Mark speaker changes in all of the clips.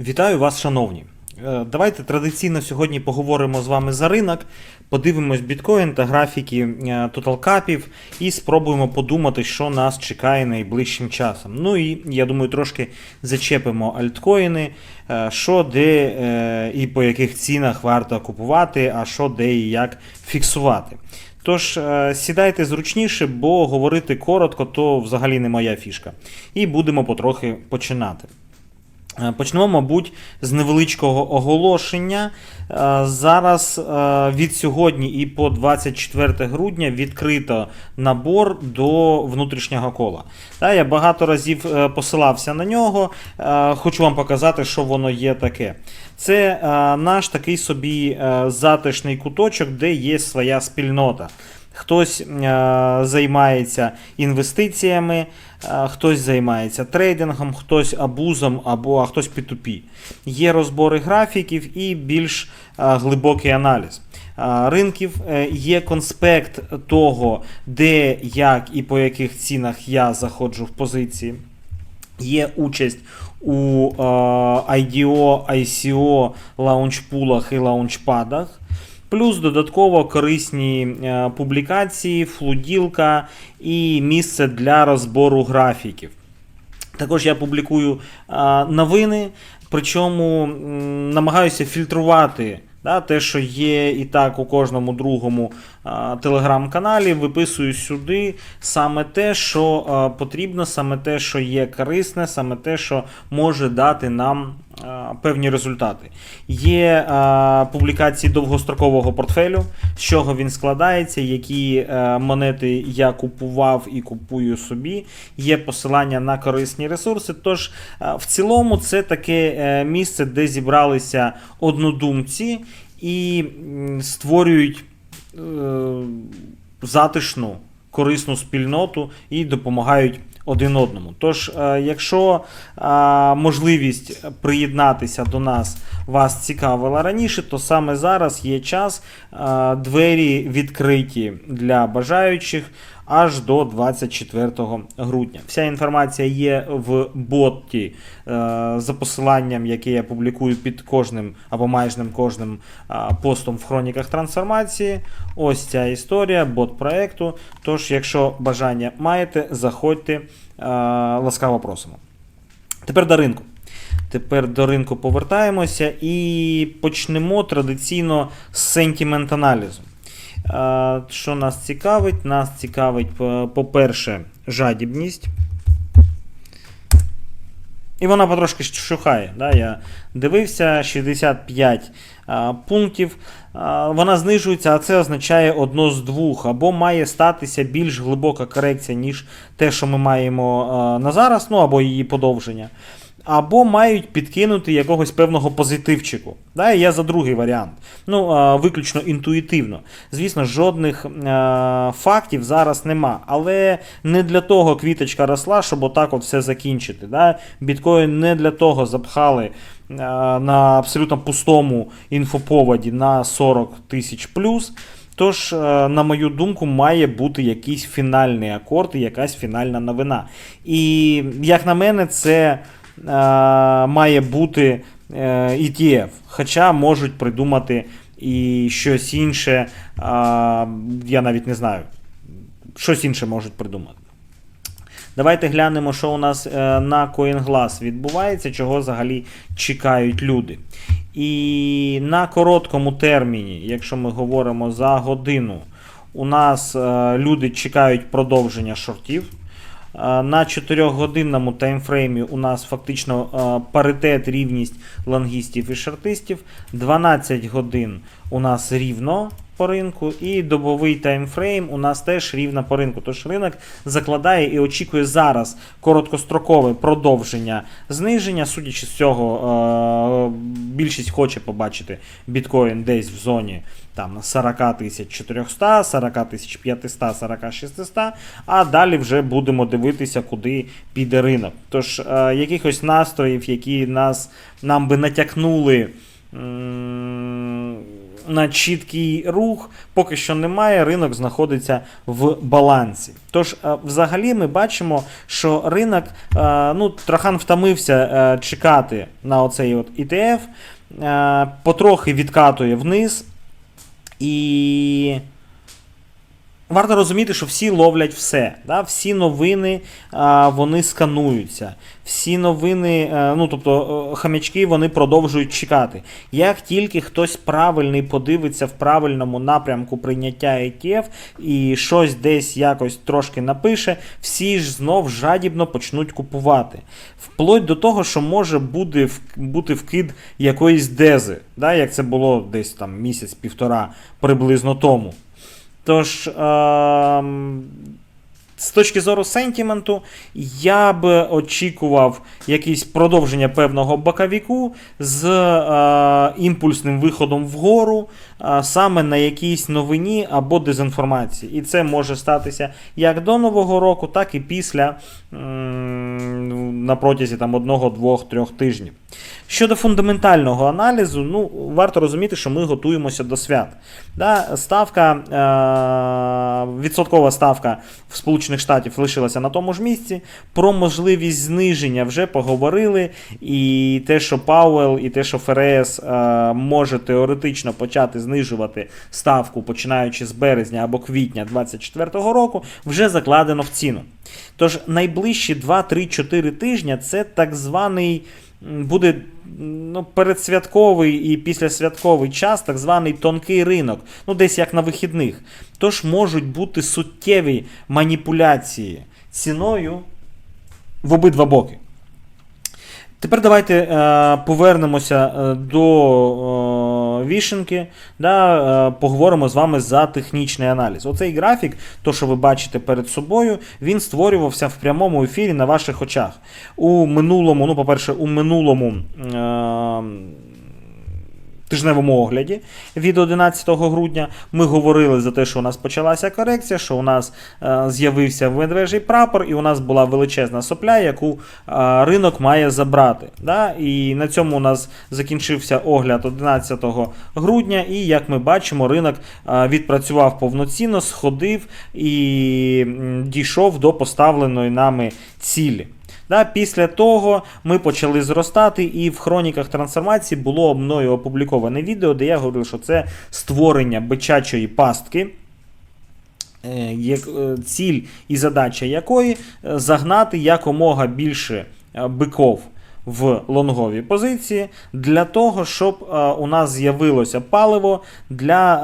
Speaker 1: Вітаю вас, шановні. Е, Давайте традиційно сьогодні поговоримо з вами за ринок, подивимось біткоін та графіки е, тоталкапів і спробуємо подумати, що нас чекає найближчим часом. Ну і я думаю, трошки зачепимо альткоїни, е, що де і по яких цінах варто купувати, а що де і як фіксувати. Тож сідайте зручніше, бо говорити коротко то взагалі не моя фішка. І будемо потрохи починати. Е, Почнемо, мабуть, з невеличкого оголошення. Е, Зараз е, від сьогодні і по 24 грудня відкрито набор до внутрішнього кола. Я багато разів посилався на нього. Хочу вам показати, що воно є таке. Це наш такий собі затишний куточок, де є своя спільнота. Хтось е, займається інвестиціями, е, хтось займається трейдингом, хтось абузом або а хтось P2P. Є розбори графіків і більш е, глибокий аналіз. Ринків є конспект того, де, як і по яких цінах я заходжу в позиції. Є участь у IDO, ICO, лаунчпулах і лаунчпадах. Плюс додатково корисні е, публікації, флуділка і місце для розбору графіків. Також я публікую новини, причому намагаюся фільтрувати да, те, що є і так у кожному другому а, телеграм-каналі. Виписую сюди саме те, що потрібно, саме те, що є корисне, саме те, що може дати нам певні результати. Є публікації довгострокового портфелю, з чого він складається, які е, монети я купував і купую собі. Є посилання на корисні ресурси. Тож, в цілому, це таке е, місце, де зібралися однодумці і створюють е, затишну, корисну спільноту і допомагають один одному. Тож, е, якщо е, можливість приєднатися до нас вас цікавила раніше, то саме зараз є час. е, Двері відкриті для бажаючих аж до 24 грудня. Вся інформація є в боті е, за посиланням, яке я публікую під кожним або майже кожним е, постом в хроніках трансформації. Ось ця історія, бот проекту. Тож, якщо бажання маєте, заходьте, е, ласкаво просимо. Тепер до ринку. Тепер до ринку повертаємося і почнемо традиційно з сентимент-аналізу. Що нас цікавить? Нас цікавить, по- по-перше, жадібність. І вона потрошки щухає. Да? Я дивився 65 а, пунктів. Вона знижується, а це означає одно з двох. Або має статися більш глибока корекція, ніж те, що ми маємо на зараз, ну або її подовження. Або мають підкинути якогось певного позитивчику. Да, я за другий варіант. Ну, виключно інтуїтивно. Звісно, жодних фактів зараз нема. Але не для того квіточка росла, щоб отак от все закінчити. Да? Біткоін не для того запхали на абсолютно пустому інфоповоді на 40 тисяч плюс. Тож, е, на мою думку, має бути якийсь фінальний акорд і якась фінальна новина. І, як на мене, це е, має бути е, ETF. Хоча можуть придумати і щось інше. е, я навіть не знаю. Щось інше можуть придумати. Давайте глянемо, що у нас е, на CoinGlass відбувається, чого взагалі чекають люди. І на короткому терміні, якщо ми говоримо за годину, у нас е, люди чекають продовження шортів. На 4-годинному таймфреймі у нас фактично паритет, рівність лонгістів і шортистів. 12 годин у нас рівно по ринку, і добовий таймфрейм у нас теж рівно по ринку. Тож ринок закладає і очікує зараз короткострокове продовження зниження. Судячи з цього, більшість хоче побачити біткоін десь в зоні там 40 тисяч 400, 40 тисяч 500, 40 600, а далі вже будемо дивитися, куди піде ринок. Тож е, якихось настроїв, які нас, нам би натякнули на чіткий рух поки що немає, ринок знаходиться в балансі. Тож, е, взагалі, ми бачимо, що ринок е, ну, трохан втомився е, чекати на оцей от ETF, потрохи відкатує вниз. І варто розуміти, що всі ловлять все. Да? Всі новини а, вони скануються. Всі новини, е, ну тобто е, хам'ячки вони продовжують чекати. Як тільки хтось правильний подивиться в правильному напрямку прийняття ETF і щось десь якось трошки напише, всі ж знов жадібно почнуть купувати. Вплоть до того, що може бути, бути вкид якоїсь дези, да? як це було десь там місяць-півтора приблизно тому. Тож, ем, з точки зору сентіменту, я б очікував якесь продовження певного боковіку з е, імпульсним виходом вгору, е, саме на якійсь новині або дезінформації. І це може статися як до Нового року, так і після на протязі там, одного, двох, трьох тижнів. Щодо фундаментального аналізу, ну, варто розуміти, що ми готуємося до свят. Да, ставка, е, відсоткова ставка в Сполучених Штатів лишилася на тому ж місці. Про можливість зниження вже поговорили. І те, що Пауел, і те, що ФРС е, може теоретично почати знижувати ставку, починаючи з березня або квітня 2024 року, вже закладено в ціну. Тож найближчі 2-3-4 тижня це так званий буде ну, передсвятковий і післясвятковий час, так званий тонкий ринок, ну десь як на вихідних. Тож можуть бути суттєві маніпуляції ціною в обидва боки. Тепер давайте е, повернемося е, до е, вішенки, да, е, поговоримо з вами за технічний аналіз. Оцей графік, то що ви бачите перед собою, він створювався в прямому ефірі на ваших очах. У минулому, ну, по-перше, у минулому. Е, Тижневому огляді від 11 грудня ми говорили за те, що у нас почалася корекція, що у нас е, з'явився медвежий прапор, і у нас була величезна сопля, яку е, ринок має забрати. Да? І на цьому у нас закінчився огляд 11 грудня, і як ми бачимо, ринок е, відпрацював повноцінно, сходив і дійшов до поставленої нами цілі. Да, після того ми почали зростати, і в хроніках трансформації було мною опубліковане відео, де я говорив, що це створення бичачої пастки. е, е, Ціль і задача якої е, загнати якомога більше биков в лонгові позиції для того, щоб е, у нас з'явилося паливо для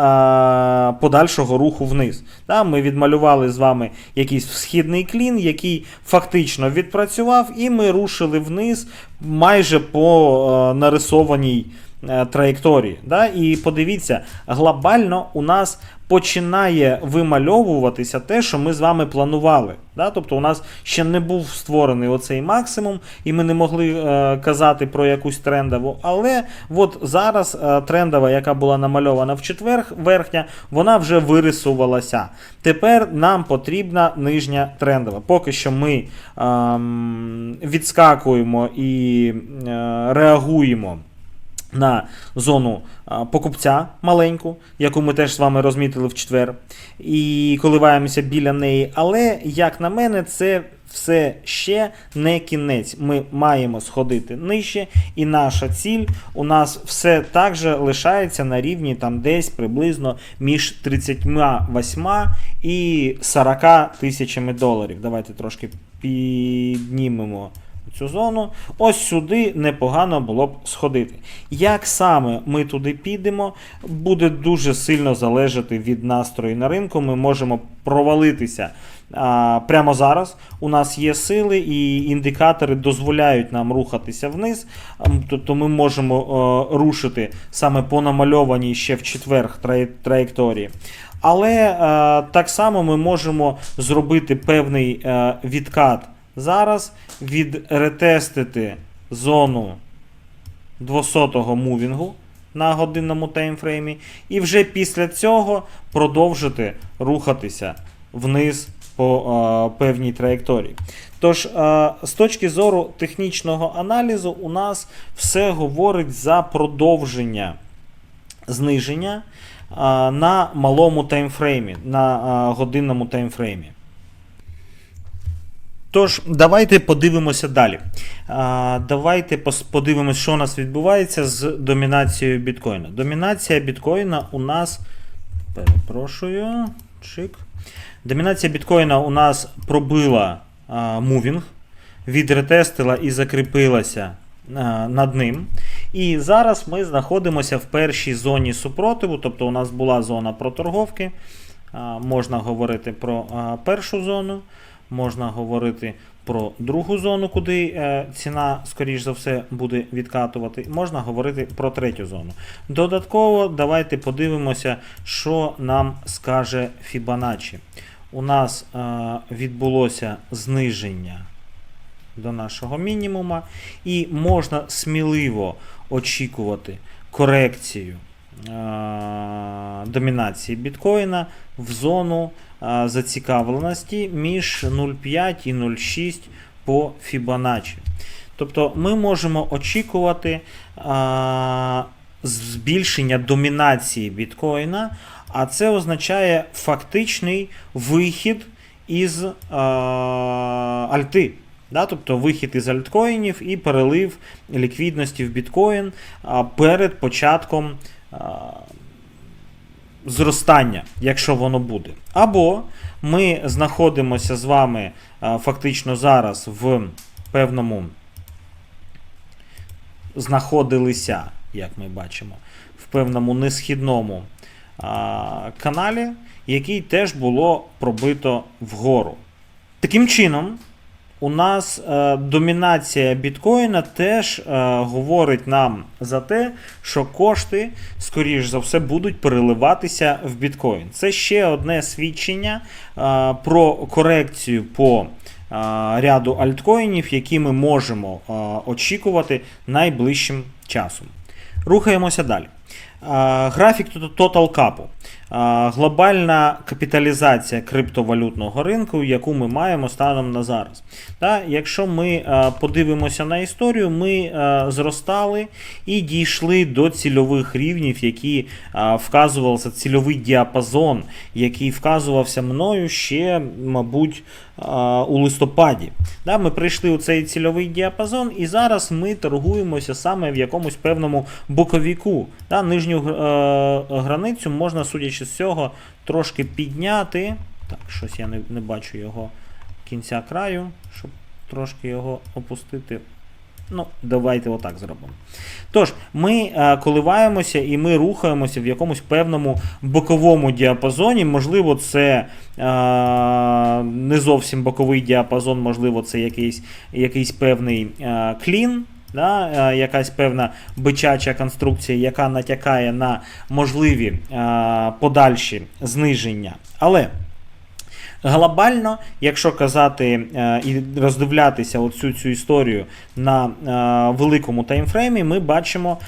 Speaker 1: е, подальшого руху вниз. Ми відмалювали з вами якийсь східний клін, який фактично відпрацював, і ми рушили вниз майже по е, нарисованій траєкторії. Да? І подивіться, глобально у нас починає вимальовуватися те, що ми з вами планували. Да? Тобто у нас ще не був створений оцей максимум, і ми не могли е, казати про якусь трендову. Але от зараз е, трендова, яка була намальована в четвер, верхня, вона вже вирисувалася. Тепер нам потрібна нижня трендова. Поки що ми ем, відскакуємо і е, реагуємо на зону покупця маленьку, яку ми теж з вами розмітили в четвер, і коливаємося біля неї. Але, як на мене, це все ще не кінець. Ми маємо сходити нижче, і наша ціль у нас все так же лишається на рівні там десь приблизно між 38 і 40 тисячами доларів. Давайте трошки піднімемо цю зону. Ось сюди непогано було б сходити. Як саме ми туди підемо, буде дуже сильно залежати від настрою на ринку. Ми можемо провалитися а, прямо зараз. У нас є сили, і індикатори дозволяють нам рухатися вниз. Тобто ми можемо е, рушити саме по намальованій ще в четвер траєкторії. Але е, так само ми можемо зробити певний е, відкат зараз, відретестити зону 200-го мувінгу на годинному таймфреймі, і вже після цього продовжити рухатися вниз по е, певній траєкторії. Тож, е, з точки зору технічного аналізу, у нас все говорить за продовження зниження а, на малому таймфреймі, на а, годинному таймфреймі. Тож, давайте подивимося далі. А, давайте подивимося, що у нас відбувається з домінацією біткоїна. Домінація біткоїна у нас. Перепрошую. Чик. Домінація біткоїна у нас пробила а, мувінг, відретестила і закріпилася а, над ним. І зараз ми знаходимося в першій зоні супротиву, тобто у нас була зона проторговки. А, можна говорити про а, першу зону, можна говорити про другу зону, куди е, ціна, скоріш за все, буде відкатувати. Можна говорити про третю зону. Додатково, давайте подивимося, що нам скаже Fibonacci. У нас е, відбулося зниження до нашого мінімума, і можна сміливо очікувати корекцію е, домінації біткоїна в зону зацікавленості між 0,5 і 0,6 по Fibonacci. Тобто ми можемо очікувати збільшення домінації біткоїна, а це означає фактичний вихід із альти. Да, тобто вихід із альткоїнів і перелив ліквідності в біткоін перед початком зростання, якщо воно буде. Або ми знаходимося з вами фактично зараз в певному знаходилися, як ми бачимо, в певному несхідному каналі, який теж було пробито вгору. Таким чином, у нас е, домінація біткоїна теж е, говорить нам за те, що кошти, скоріш за все, будуть переливатися в біткоін. Це ще одне свідчення е, про корекцію по е, ряду альткоїнів, які ми можемо е, очікувати найближчим часом. Рухаємося далі. А, Графік Total Cap. Глобальна капіталізація криптовалютного ринку, яку ми маємо станом на зараз. Якщо ми подивимося на історію, ми зростали і дійшли до цільових рівнів, які а, вказувався цільовий діапазон, який вказувався мною ще, мабуть, у листопаді. Ми прийшли у цей цільовий діапазон, і зараз ми торгуємося саме в якомусь певному боковіку. Нижню е, границю можна, судячи з цього, трошки підняти. Так, щось я не, не бачу його кінця краю, щоб трошки його опустити. Ну, давайте отак зробимо. Тож, ми е, коливаємося і ми рухаємося в якомусь певному боковому діапазоні. Можливо, це е, не зовсім боковий діапазон, можливо, це якийсь, якийсь певний е, клін. Да, е, якась певна бичача конструкція, яка натякає на можливі е, подальші зниження. Але Глобально, якщо казати е, і роздивлятися оцю цю історію на великому таймфреймі, ми бачимо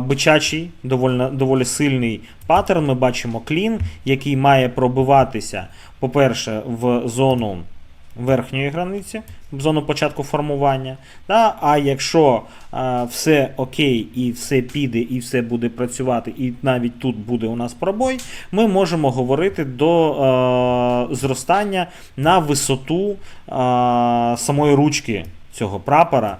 Speaker 1: бичачий, доволі, доволі сильний паттерн. Ми бачимо клін, який має пробиватися, по-перше, в зону верхньої границі, зону початку формування. Да? А якщо е, все окей, і все піде, і все буде працювати, і навіть тут буде у нас пробой, ми можемо говорити до е, зростання на висоту е, самої ручки цього прапора.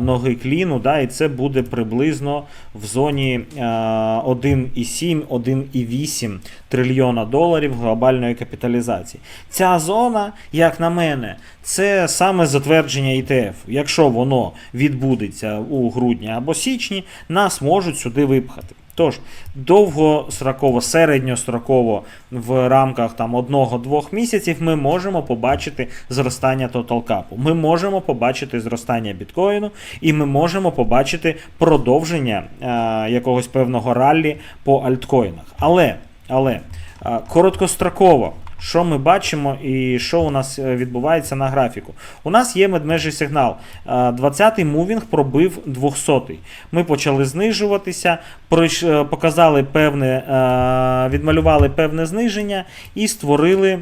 Speaker 1: Ноги кліну, да, і це буде приблизно в зоні е, 1,7-1,8 трильйона доларів глобальної капіталізації. Ця зона, як на мене, це саме затвердження ІТФ. Якщо воно відбудеться у грудні або січні, нас можуть сюди випхати. Тож, довгостроково, середньостроково в рамках там одного-двох місяців ми можемо побачити зростання тоталкапу. Ми можемо побачити зростання біткоїну, і ми можемо побачити продовження е, якогось певного раллі по альткоїнах. Але, але е, короткостроково. Що ми бачимо і що у нас е, відбувається на графіку? У нас є медмежий сигнал. Е, 20-й мувінг пробив 200-й. Ми почали знижуватися, е, показали певне, е, відмалювали певне зниження і створили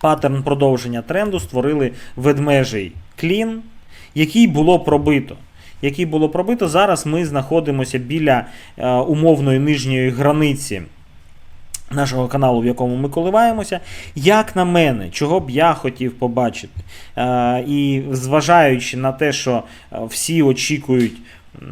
Speaker 1: паттерн продовження тренду, створили ведмежий клін, який було пробито. який було пробито. Зараз ми знаходимося біля е, умовної нижньої границі нашого каналу, в якому ми коливаємося. Як на мене, чого б я хотів побачити? Е, і зважаючи на те, що е, всі очікують м,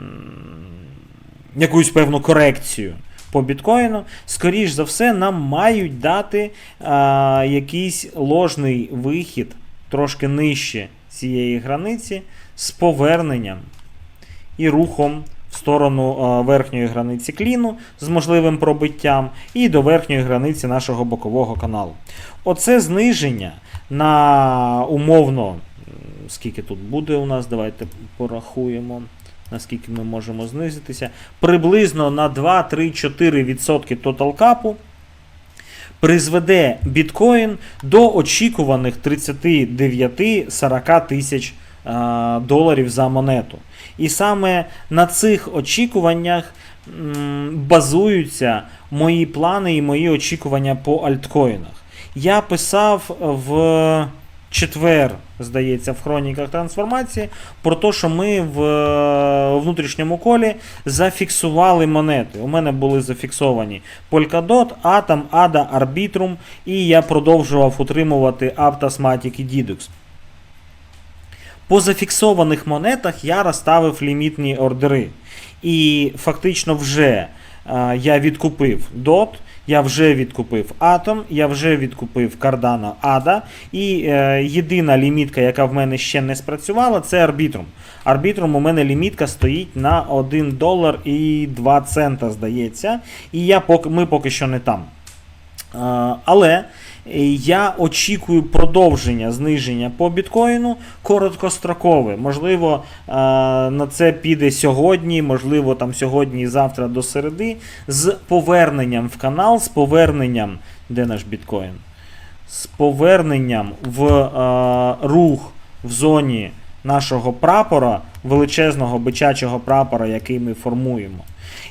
Speaker 1: якусь певну корекцію. По біткоїну, скоріш за все, нам мають дати а, якийсь ложний вихід трошки нижче цієї границі з поверненням і рухом сторону верхньої границі кліну з можливим пробиттям і до верхньої границі нашого бокового каналу. Оце зниження на умовно, скільки тут буде у нас, давайте порахуємо. Наскільки ми можемо знизитися, приблизно на 2-3-4% тотал капу призведе біткоін до очікуваних 39-40 тисяч е, доларів за монету. І саме на цих очікуваннях базуються мої плани і мої очікування по альткоїнах. Я писав в четвер, здається, в хроніках трансформації про те, що ми в е, внутрішньому колі зафіксували монети. У мене були зафіксовані Polkadot, Atom, ADA, Arbitrum, і я продовжував утримувати Matic і Didux. По зафіксованих монетах я розставив лімітні ордери. І фактично вже е, я відкупив DOT, я вже відкупив Atom, я вже відкупив Cardano ADA. І е, єдина лімітка, яка в мене ще не спрацювала, це Arbitrum. Arbitrum у мене лімітка стоїть на 1 долар і 2 цента, здається. І я ми поки що не там. Е, але я очікую продовження зниження по біткоїну короткострокове. Можливо, е, на це піде сьогодні, можливо, там сьогодні і завтра до середи, з поверненням в канал, з поверненням, де наш біткоін? З поверненням в е, рух в зоні нашого прапора, величезного бичачого прапора, який ми формуємо.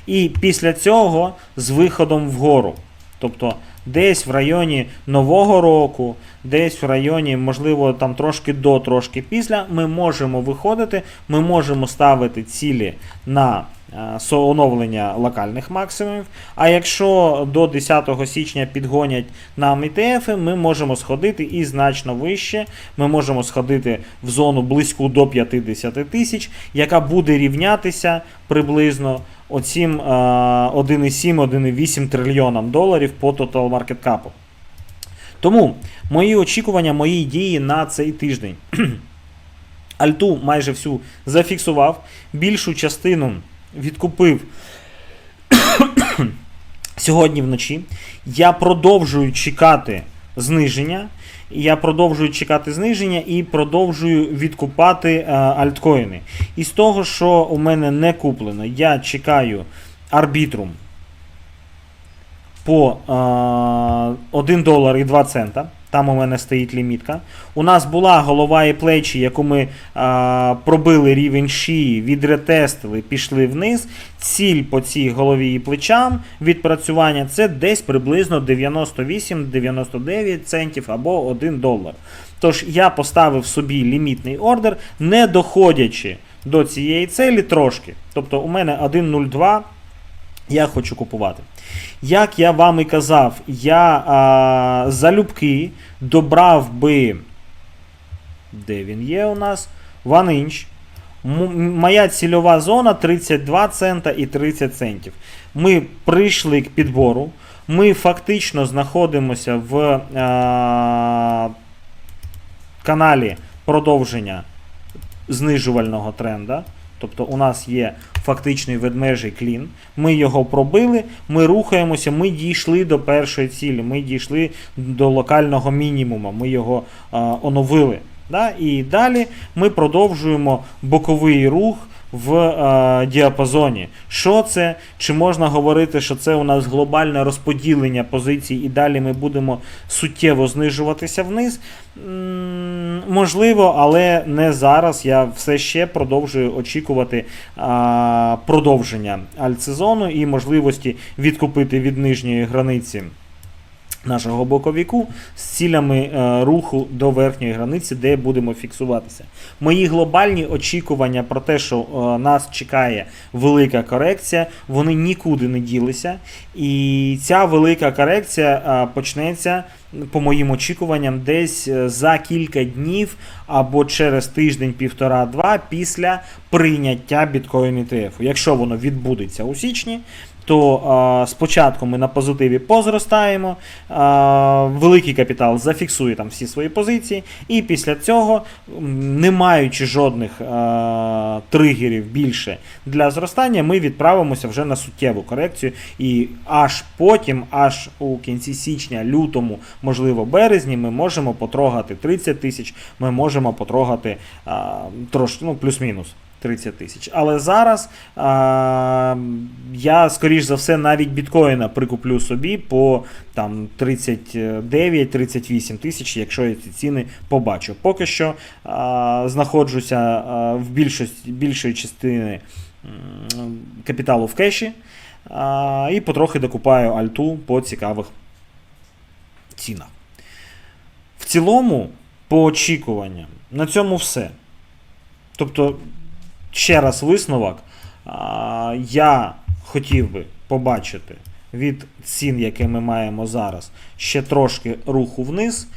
Speaker 1: І після цього з виходом вгору. Тобто десь в районі Нового року, десь в районі, можливо, там трошки до, трошки після, ми можемо виходити, ми можемо ставити цілі на е, оновлення локальних максимумів. А якщо до 10 січня підгонять нам ETF, ми можемо сходити і значно вище. Ми можемо сходити в зону близьку до 50 тисяч, яка буде рівнятися приблизно оцім е, 1,7-1,8 трильйонам доларів по Total Market Cap. Тому мої очікування, мої дії на цей тиждень. Альту майже всю зафіксував, більшу частину відкупив сьогодні вночі. Я продовжую чекати зниження. Я продовжую чекати зниження і продовжую відкупати е, альткоїни. І з того, що у мене не куплено, я чекаю арбітрум по е, 1 долар і 2 цента. Там у мене стоїть лімітка. У нас була голова і плечі, яку ми а, пробили рівень шиї, відретестили, пішли вниз. Ціль по цій голові і плечам відпрацювання це десь приблизно 98-99 центів або 1 долар. Тож я поставив собі лімітний ордер, не доходячи до цієї цілі трошки. Тобто у мене 1.02 я хочу купувати. Як я вам і казав, я а, залюбки добрав би. Де він є у нас? One inch. Моя цільова зона 32 цента і 30 центів. Ми прийшли к підбору. Ми фактично знаходимося в а, каналі продовження знижувального тренда. Тобто у нас є фактичний ведмежий клін. Ми його пробили, ми рухаємося, ми дійшли до першої цілі, ми дійшли до локального мінімуму, ми його а, оновили. Да? І далі ми продовжуємо боковий рух в е, діапазоні. Що це? Чи можна говорити, що це у нас глобальне розподілення позицій, і далі ми будемо суттєво знижуватися вниз? М, Можливо, але не зараз. Я все ще продовжую очікувати а, продовження альтсезону і можливості відкупити від нижньої границі нашого боковіку з цілями е, руху до верхньої границі, де будемо фіксуватися. Мої глобальні очікування про те, що е, нас чекає велика корекція, вони нікуди не ділися. І ця велика корекція е, почнеться, по моїм очікуванням, десь за кілька днів або через тиждень, півтора-два після прийняття біткоін ETF. Якщо воно відбудеться у січні, то а, спочатку ми на позитиві позростаємо, а, великий капітал зафіксує там всі свої позиції, і після цього, не маючи жодних а, тригерів більше для зростання, ми відправимося вже на суттєву корекцію. І аж потім, аж у кінці січня, лютому, можливо, березні, ми можемо потрогати 30 тисяч, ми можемо потрогати а, трошки, ну, плюс-мінус. 30 тисяч. Але зараз а, я, скоріш за все, навіть біткоїна прикуплю собі по там 39-38 тисяч, якщо я ці ціни побачу. Поки що а, знаходжуся а, в більшості, більшої частини капіталу в кеші а, і потрохи докупаю альту по цікавих цінах. В цілому, по очікуванням, на цьому все. Тобто, ще раз висновок. Я хотів би побачити від цін, які ми маємо зараз, ще трошки руху вниз,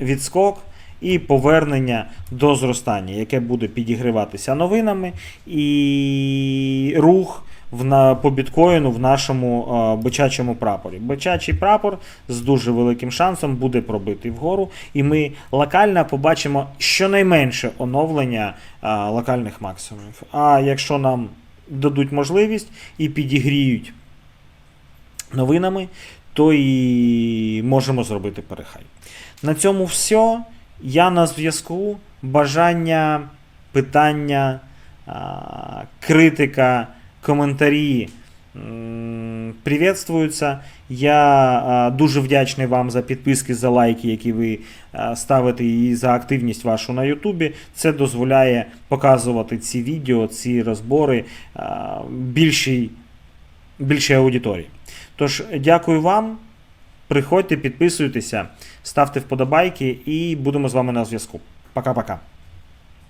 Speaker 1: відскок і повернення до зростання, яке буде підігріватися новинами, і рух в на, по біткоїну в нашому а, бичачому прапорі. Бичачий прапор з дуже великим шансом буде пробитий вгору, і ми локально побачимо щонайменше оновлення а, локальних максимумів. А якщо нам дадуть можливість і підігріють новинами, то і можемо зробити перехай. На цьому все. Я на зв'язку. Бажання, питання, а, критика, коментарі приветствуються. Я дуже вдячний вам за підписки, за лайки, які ви ставите, і за активність вашу на Ютубі. Це дозволяє показувати ці відео, ці розбори більшій, більшій аудиторії. Тож, дякую вам. Приходьте, підписуйтеся, ставте вподобайки і будемо з вами на зв'язку. Пока-пока.